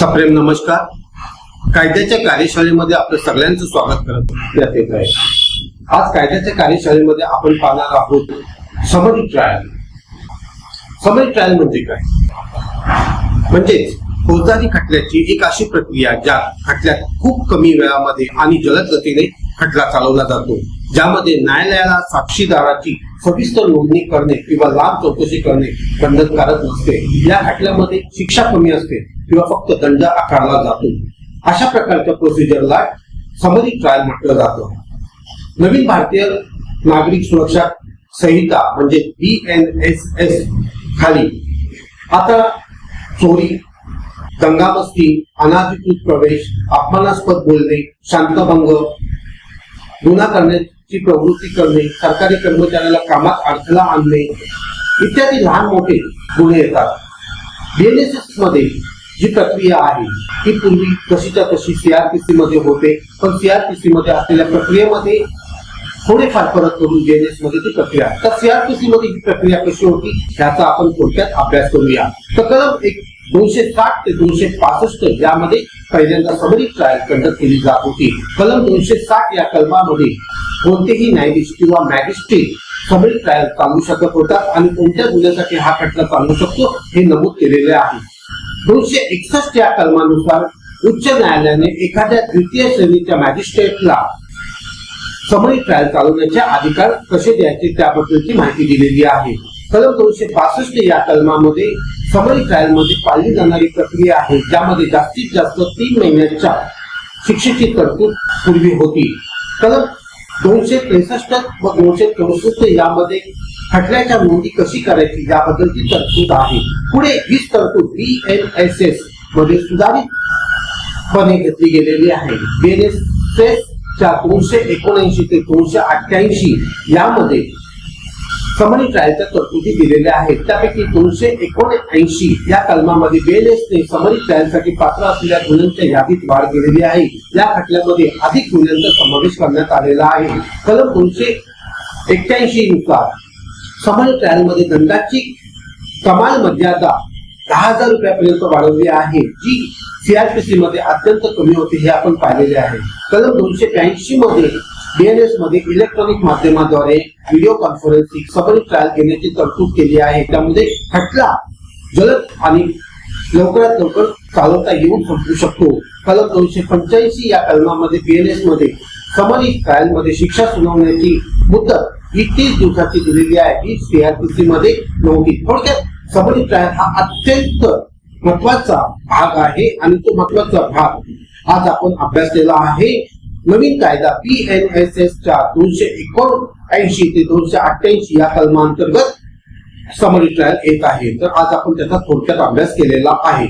सप्रेम नमस्कार. कायद्याच्या कार्यशाळेमध्ये आपलं सगळ्यांचं स्वागत करत येत आहे. आज कायद्याच्या कार्यशाळेमध्ये आपण पाहणार आहोत समरी ट्रायल समरी ट्रायल म्हणजे काय? म्हणजेच फौजदारी खटल्याची एक अशी प्रक्रिया ज्या खटल्यात खूप कमी वेळामध्ये आणि जलद गतीने खटला चालवला जातो. ज्यामध्ये न्यायालयाला साक्षीदाराची सविस्तर नोंदणी करणे किंवा लांब चौकशी करणे बंधनकारक नसते. या खटल्यामध्ये शिक्षा कमी असते किंवा फक्त दंड आकारला जातो. अशा प्रकारच्या प्रोसिजरला समरी ट्रायल म्हटलं जातं. नवीन भारतीय नागरिक सुरक्षा संहिता म्हणजे बी एन एस एस खाली आता चोरी दंगामस्ती अनाधिकृत प्रवेश अपमानास्पद बोलणे शांतभंग गुन्हा ची प्रवृत्ती करणे सरकारी कर्मचाऱ्याला कामात अडथळा आणणे इत्यादी लहान मोठे गुन्हे येतात. बीएनएसएसमध्ये जी प्रक्रिया आहे ती पूर्वी कशीच्या तशी सीआरपीसी मध्ये होते पण सीआरपीसी मध्ये असलेल्या प्रक्रियेमध्ये थोडेफार फरक करून जेएनएसमध्ये ती प्रक्रिया तर सीआरपीसी मध्ये ही प्रक्रिया कशी होती ह्याचा आपण थोडक्यात अभ्यास करूया. तर कलम एक दोनशे साठ ते दोनशे पासष्ट यामध्ये पहिल्यांदा सबरी ट्रायल कंडक्ट केली जात होती. कलम दोनशे साठ या कलमामध्ये कोणतेही न्यायाधीश किंवा मॅजिस्ट्रेट सबरी ट्रायल चालू शकत होता आणि कोणत्या गुन्ह्यासाठी हा खटला चालू शकतो हे नमूद केलेले आहे. दोनशे एकसष्ट या कलमानुसार उच्च न्यायालयाने एखाद्या द्वितीय श्रेणीच्या मॅजिस्ट्रेटला समरी ट्रायल चालवण्याचे अधिकार कसे द्यायचे त्याबद्दलची माहिती दिलेली आहे. कलम दोनशे बासष्ट या कलमामध्ये समरी ट्रायलमध्ये पाळली जाणारी प्रक्रिया आहे ज्यामध्ये जास्तीत जास्त तीन महिन्यांच्या शिक्षेची तरतूद पूर्वी होती. कलम दोनशे त्रेसष्ट व दोनशे चौसष्ट यामध्ये खटल्याच्या नोंदी कशी करायची याबद्दलची तरतूद आहे. पुढे हीच तरतूद बी एन एस एसमध्ये सुधारितपणे घेतली गेलेली आहे. एन एस च्या दोनशे एकोणऐंशी ते दोनशे अठ्ठ्याऐंशी यामध्ये समरी ट्रायलच्या तरतुदी दिलेल्या आहेत. त्यापैकी दोनशे एकोणऐंशी या कलमामध्ये बेलेसने समरी ट्रायलसाठी पात्र असलेल्या गुन्ह्यांच्या यादीत वाढ केलेली आहे. या खटल्यामध्ये अधिक गुन्ह्यांचा समावेश करण्यात आलेला आहे. कलम दोनशे एक्क्याऐंशी नुसार समरी ट्रायलमध्ये दंडाची कमाल मर्यादा दहा हजार रुपयापर्यंत वाढवली आहे. जी सीआरपीसी मध्ये अत्यंत कमी होते हे आपण पाहिलेले आहे. कलम दोनशे ब्याऐंशी मध्ये बीएनएसमध्ये इलेक्ट्रॉनिक माध्यमाद्वारे व्हिडिओ कॉन्फरन्सिंग सबरी ट्रायल घेण्याची तरतूद केली आहे. त्यामध्ये खटला जलद आणि लवकरात लवकर चालवता येऊन संपू शकतो. कलम दोनशे पंच्याऐंशी या कलमामध्ये बीएनएसमध्ये समरी ट्रायलमध्ये शिक्षा सुनावण्याची मुदत ही तीस दिवसाची दिलेली आहे. ही सीआरपीसी मध्ये नव्हती. थोडक्यात समरी ट्रायल हा अत्यंत महत्त्वाचा भाग आहे आणि तो महत्त्वाचा भाग आज आपण अभ्यासलेला आहे. नवीन कायदा पी एन एस एस च्या दोनशे एकोणऐंशी ते दोनशे अठ्ठ्याऐंशी या कलमांतर्गत समरी ट्रायल येत आहे. तर आज आपण त्याचा थोडक्यात अभ्यास केलेला आहे.